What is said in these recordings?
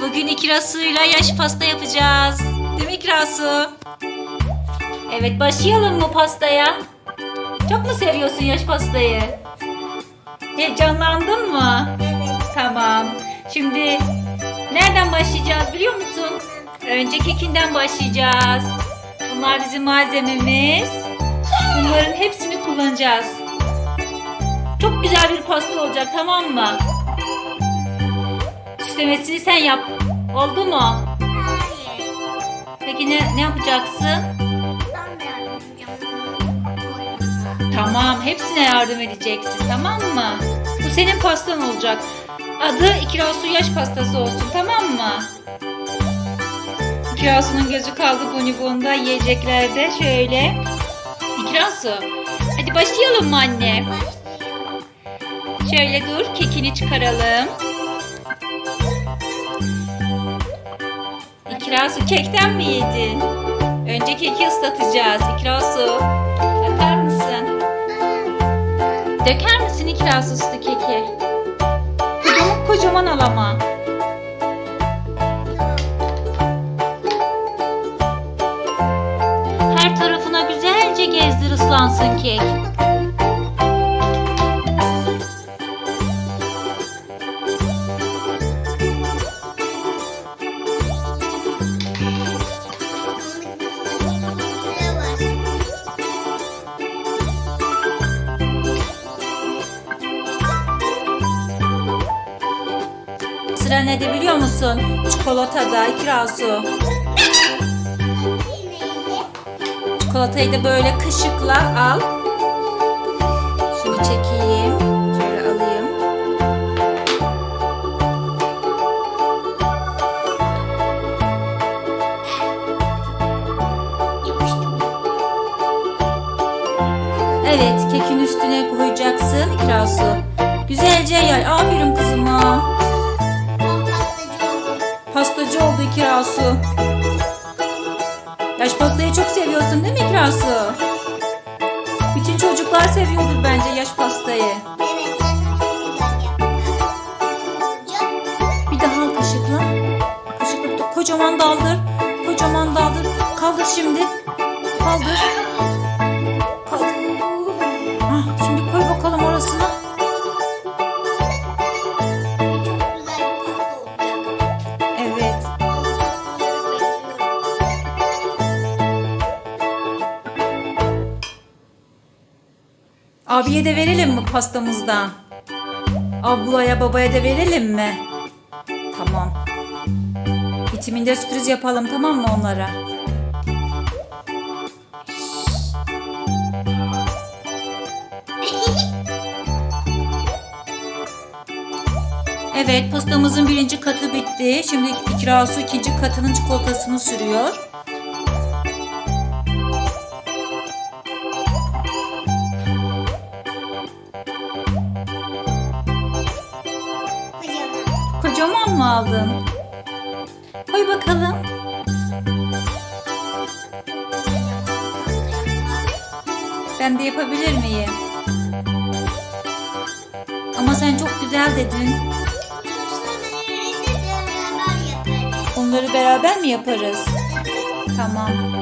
Bugün ikirasuyla yaş pasta yapacağız. Değil mi ikirasu? Evet başlayalım mı pastaya? Çok mu seviyorsun yaş pastayı? Heyecanlandın mı? Tamam. Şimdi nereden başlayacağız biliyor musun? Önce kekinden başlayacağız. Bunlar bizim malzememiz. Bunların hepsini kullanacağız. Çok güzel bir pasta olacak tamam mı? Süslemesini sen yap. Oldu mu? Hayır. Peki ne, ne yapacaksın? Ben de. Tamam, hepsine yardım edeceksin, tamam mı? Bu senin pastan olacak. Adı İkirasu yaş pastası olsun, tamam mı? İkirasu'nun gözü kaldı bonibonda yiyeceklerde şöyle. İkirasu, hadi başlayalım mı anne? Başlayalım. Şöyle dur, kekini çıkaralım. İkirasu kekten mi yedin? Önce keki ıslatacağız. İkirasu, atar mısın? Döker misin İkirasu üstü keki? Kocaman, kocaman al ama. Her tarafına güzelce gezdir ıslansın kek. Sıra ne de biliyor musun? Çikolatada ikirasu. Çikolatayı da böyle kaşıkla al. Şunu çekeyim. Şöyle alayım. Evet, kekin üstüne koyacaksın ikirasu. Güzelce yay. Aferin kızıma. İkirasu. Yaş pastayı çok seviyorsun değil mi ikirasu? Bütün çocuklar seviyordur bence yaş pastayı. Bir daha al kaşıkla. Kaşıkla kocaman daldır. Kocaman daldır. Kaldır şimdi. Kaldır. Abiye de verelim mi pastamızdan? Ablaya babaya da verelim mi? Tamam. Bitiminde sürpriz yapalım tamam mı onlara? Evet pastamızın birinci katı bitti. Şimdi ikirasu ikinci katının çikolatasını sürüyor. Mı aldın? Koy bakalım. Ben de yapabilir miyim? Ama sen çok güzel dedin. Onları beraber mi yaparız? Tamam.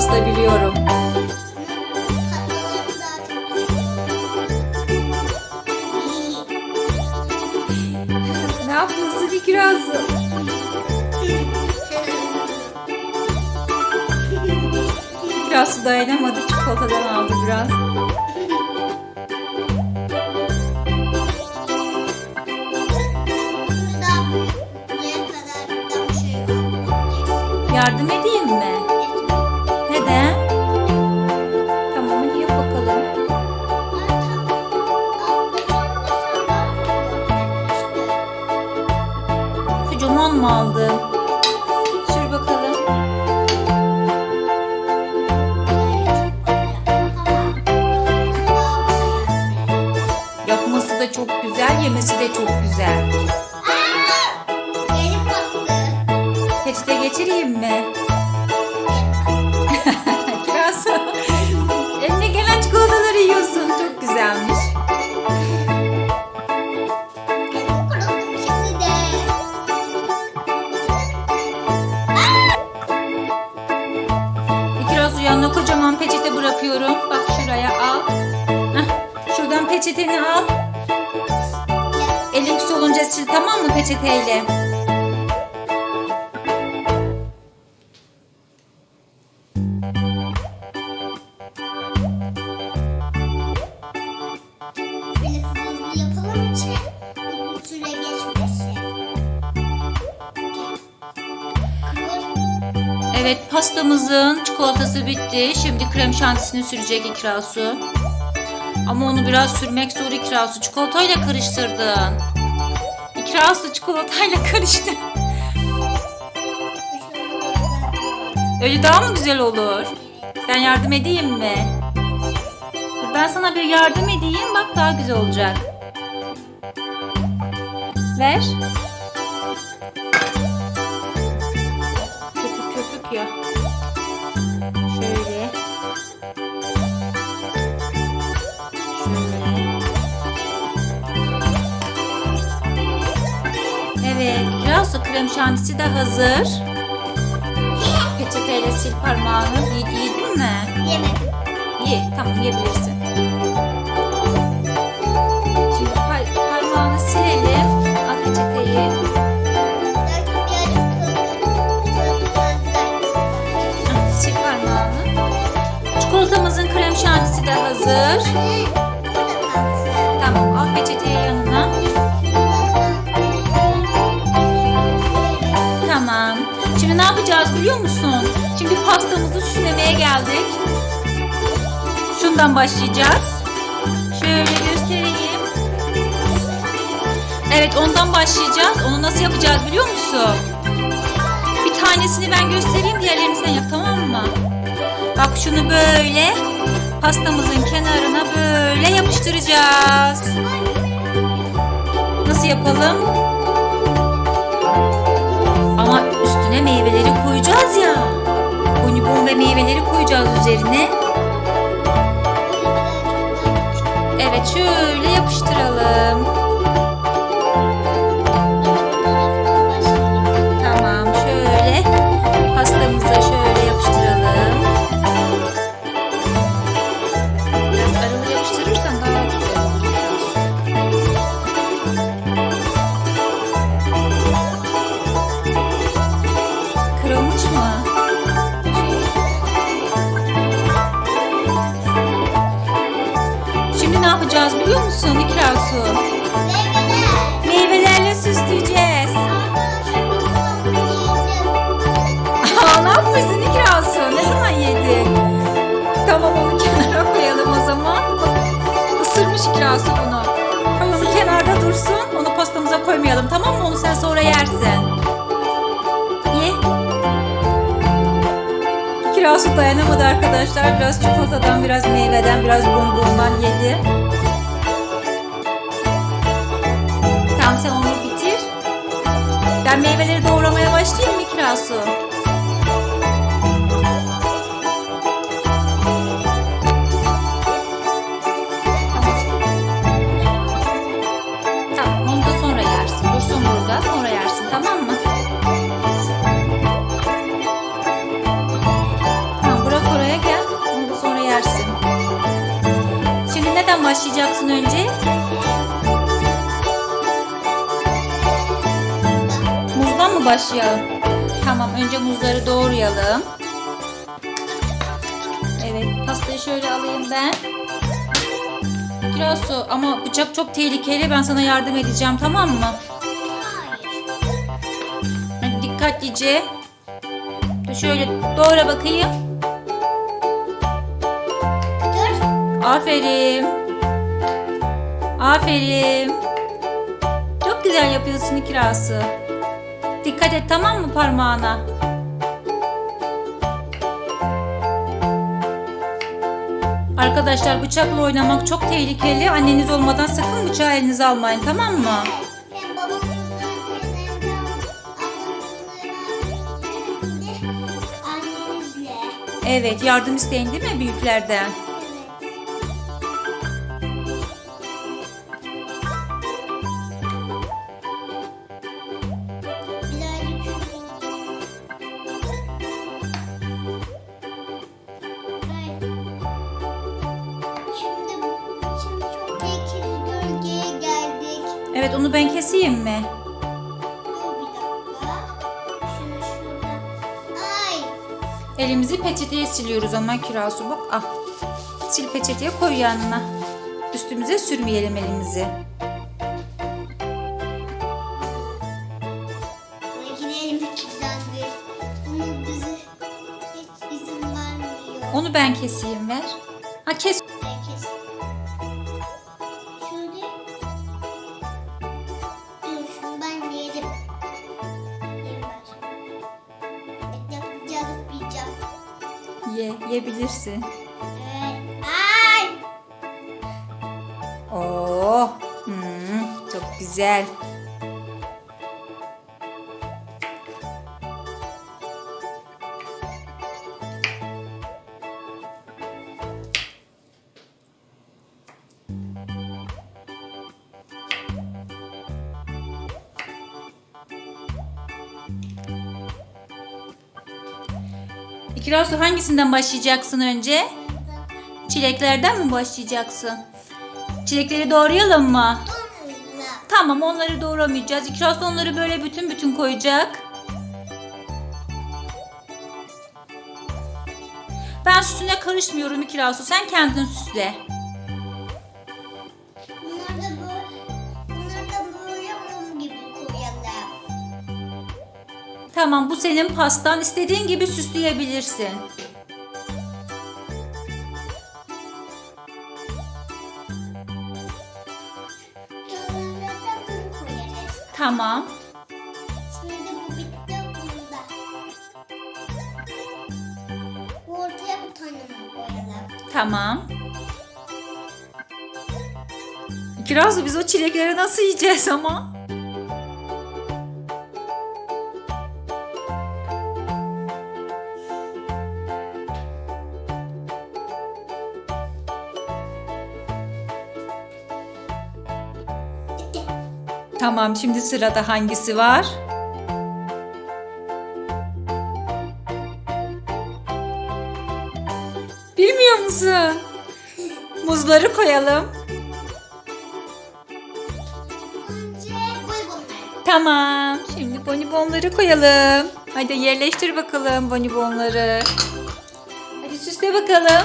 Sevdiğin yaş pasta biliyorum. Ne yapıyorsun İkirası? İkirası dayanamadı. Çikolatadan aldı biraz. Yardım edeyim peçeteyle? Evet pastamızın çikolatası bitti. Şimdi krem şantisini sürecek İkrasu. Ama onu biraz sürmek zor İkrasu. Çikolatayla karıştırdın. İkrasu çikolatayla karıştı. Öyle daha mı güzel olur? Ben yardım edeyim mi? Ben sana bir yardım edeyim. Bak daha güzel olacak. Ver. Evet, da krem şantisi de hazır. Peçeteyle sil parmağını. Yedi, yedin mi? Yemedim. Ye, tamam yiyebilirsin. Şimdi par- parmağını silelim. Al peçeteyi. Sil parmağını. Çikolatamızın krem şantisi de hazır. Tamam, al peçeteyi yanına. Şimdi ne yapacağız biliyor musun? Şimdi pastamızı süslemeye geldik. Şundan başlayacağız. Şöyle göstereyim. Evet ondan başlayacağız. Onu nasıl yapacağız biliyor musun? Bir tanesini ben göstereyim diğerlerini sen yap tamam mı? Bak şunu böyle pastamızın kenarına böyle yapıştıracağız. Nasıl yapalım? Üstüne meyveleri koyacağız ya. Bonibon ve meyveleri koyacağız üzerine. Evet şöyle yapıştıralım. Tamam mı? Sen sonra yersin. Ye. Kirasu dayanamadı arkadaşlar. Biraz çikolatadan, biraz meyveden, biraz bonbondan yedi. Tamam sen onu bitir. Ben meyveleri doğramaya başlayayım mı Kirasu? Başlayacaksın önce? Muzdan mı başlayalım? Tamam önce muzları doğrayalım. Evet pastayı şöyle alayım ben. Kirasu ama bıçak çok tehlikeli ben sana yardım edeceğim tamam mı? Hadi dikkatlice. Şöyle doğra bakayım. Aferin. Aferin. Çok güzel yapıyorsun ikirası. Dikkat et tamam mı parmağına? Arkadaşlar bıçakla oynamak çok tehlikeli. Anneniz olmadan sakın bıçağı elinize almayın tamam mı? Evet yardım isteyin değil mi büyüklerden? Keseyim mi? Elimizi peçeteye siliyoruz ama Kirasu bak ah. Sil peçeteye koy yanına. Üstümüze sürmeyelim elimizi. Oo, hmm, çok güzel. İkirasu hangisinden başlayacaksın önce? Çileklerden mi başlayacaksın? Çilekleri doğrayalım mı? Tamam onları doğramayacağız. İkras onları böyle bütün bütün koyacak. Ben süsüne karışmıyorum İkrasu. Sen kendin süsle. Bunlar da böyle, bunlar da böyle mum gibi koyalım. Tamam bu senin pastan. İstediğin gibi süsleyebilirsin. Tamam. Şimdi bu bitti bunda. Ortaya bir tane mum koyalım. Tamam. İkraz biz o çilekleri nasıl yiyeceğiz ama? Tamam şimdi sırada hangisi var? Bilmiyor musun? Muzları koyalım. Tamam. Şimdi bonibonları koyalım. Hadi yerleştir bakalım bonibonları. Hadi süsle bakalım.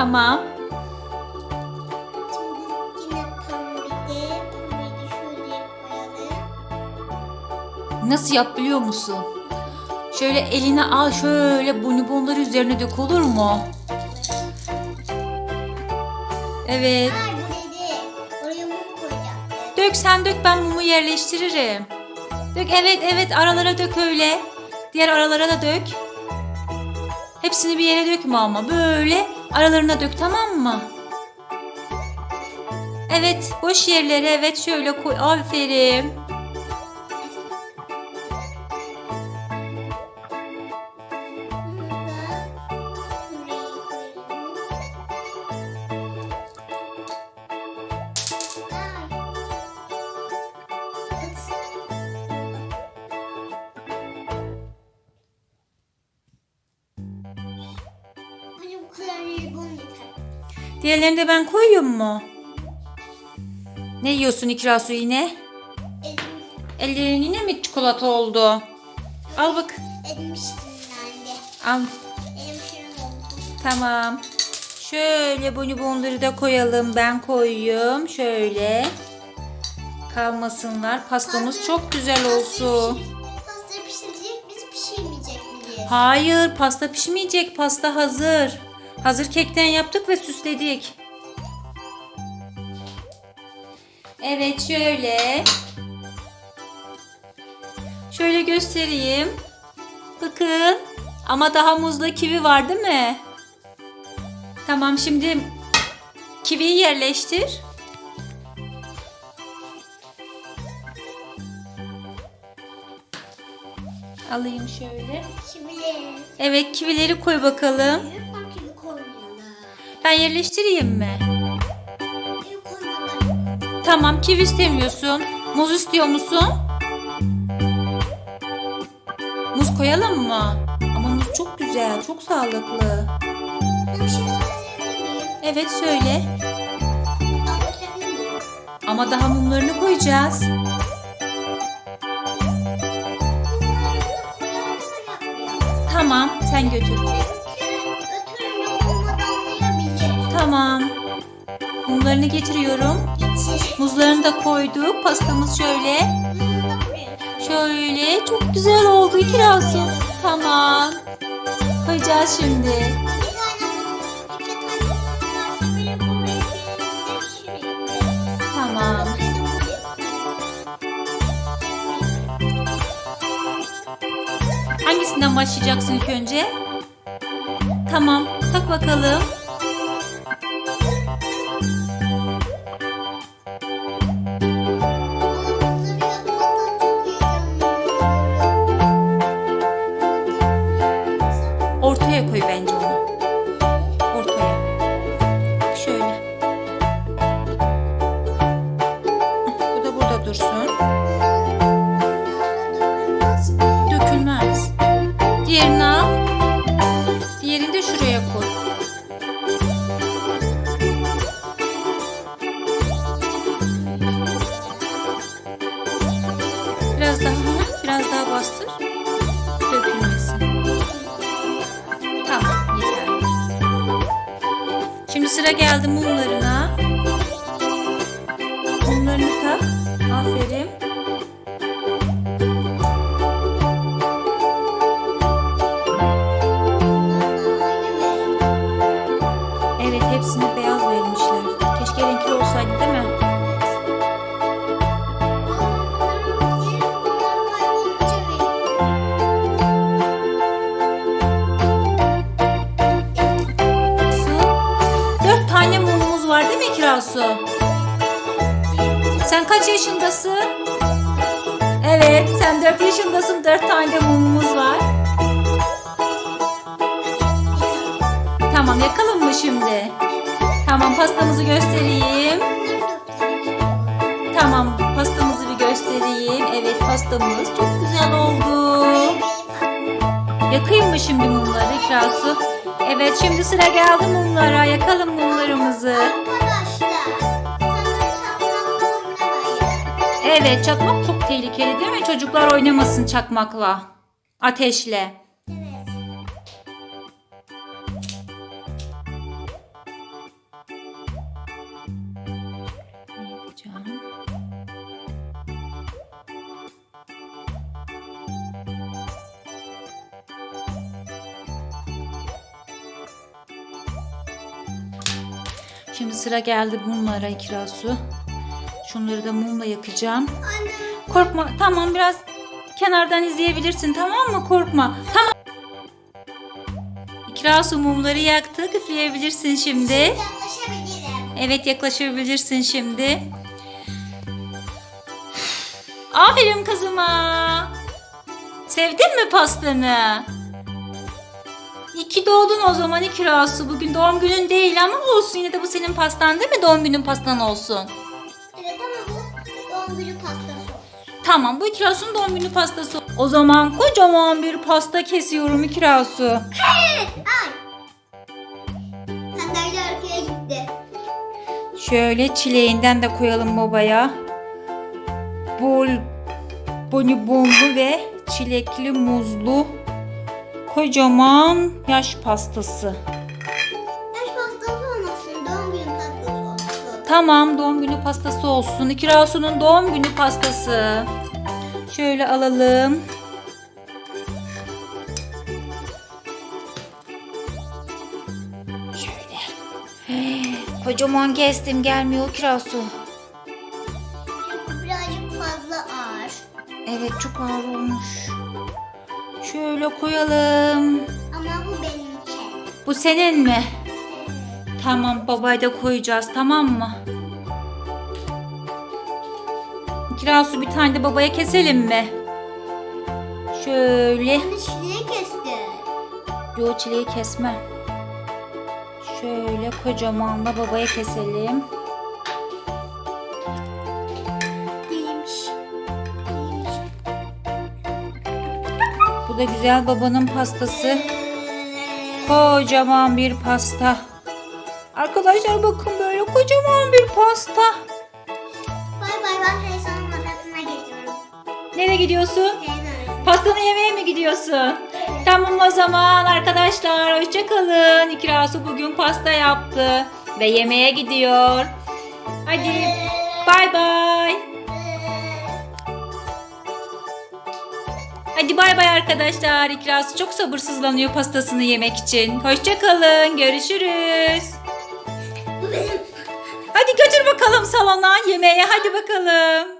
Tamam. Şimdi yine pembede, pembeyi şöyle koyalım. Nasıl yap biliyor musun? Şöyle eline al şöyle bonibonları üzerine dök olur mu? Evet. Dök sen dök ben mumu yerleştiririm. Dök evet evet aralara dök öyle. Diğer aralara da dök. Hepsini bir yere dökme ama böyle aralarına dök tamam mı? Evet boş yerlere evet şöyle koy aferin. Diğerlerini de ben koyuyorum mu? Ne yiyorsun İkrasu yine? Elim, Ellerin yine mi çikolata oldu? Al bak. elim şirinlendi. Al. Elim şirin oldu. Tamam. Şöyle bonibonları da koyalım. Ben koyuyorum. Şöyle. Kalmasınlar. Pastamız çok güzel olsun. Hayır pasta pişmeyecek. Pasta hazır. Hazır kekten yaptık ve süsledik. Evet şöyle. Şöyle göstereyim. Bakın. Ama daha muzla kivi var değil mi? Tamam şimdi kiviyi yerleştir. Alayım şöyle. Şimdi Evet kivileri koy bakalım. Ben yerleştireyim mi? Tamam kivi istemiyorsun. Muz istiyor musun? Muz koyalım mı? Ama muz çok güzel, çok sağlıklı. Evet söyle. Ama daha mumlarını koyacağız. Tamam sen götür. Tamam. Mumlarını getiriyorum. Geçir. Muzlarını da koyduk. Pastamız şöyle. Şöyle çok güzel oldu kirası. Tamam. Koyacağız şimdi. Tamam. Hangisinden başlayacaksın ilk önce? Tamam. Tak bakalım. Ortaya koy sıra geldi mumlarına. Mumlarını tak. Aferin. Dört tane mumumuz var. Tamam yakalım mı şimdi? Tamam pastamızı göstereyim. Tamam pastamızı bir göstereyim. Evet pastamız çok güzel oldu. Yakayım mı şimdi mumları Kirasu? Evet şimdi sıra geldi mumlara. Yakalım mumlarımızı. Evet çakmak çok tehlikeli değil mi? Çocuklar oynamasın çakmakla. Ateşle. Yapacağım? Şimdi sıra geldi mumlara ikirasu. Şunları da mumla yakacağım. Korkma. Tamam biraz kenardan izleyebilirsin tamam mı? Korkma. Tamam. İkirasu mumları yaktık. Üfleyebilirsin şimdi. Evet yaklaşabilirsin şimdi. Aferin kızıma. Sevdin mi pastanı? İki doğdun o zaman İkirasu. Bugün doğum günün değil ama olsun. Yine de bu senin pastan değil mi? Doğum günün pastan olsun. Tamam bu İkirasu'nun doğum günü pastası. O zaman kocaman bir pasta kesiyorum İkirasu. Ay. Sandalye arkaya gitti. Şöyle çileğinden de koyalım babaya. Bol bonibonlu ve çilekli muzlu kocaman yaş pastası. Yaş pastası olmasın doğum günü pastası olsun. Tamam doğum günü pastası olsun. İkirasu'nun doğum günü pastası. Şöyle alalım. Şöyle. Hey, kocaman kestim gelmiyor kirasu. Birazcık fazla ağır. Evet çok ağır olmuş. Şöyle koyalım. Ama bu benimki. Bu senin mi? Tamam babaya da koyacağız tamam mı? Kirasu bir tane de babaya keselim mi? Şöyle. Bunu çileği kesti. Yo çileği kesme. Şöyle kocaman da babaya keselim. Değilmiş. Değilmiş. Bu da güzel babanın pastası. Kocaman bir pasta. Arkadaşlar bakın böyle kocaman bir pasta. Nereye gidiyorsun? Pastanı yemeye mi gidiyorsun? Tamam o zaman arkadaşlar hoşçakalın. İkirasu bugün pasta yaptı ve yemeğe gidiyor. Hadi bay bay. Hadi bay bay arkadaşlar. İkirasu çok sabırsızlanıyor pastasını yemek için. Hoşçakalın. Görüşürüz. Hadi götür bakalım salona yemeğe. Hadi bakalım.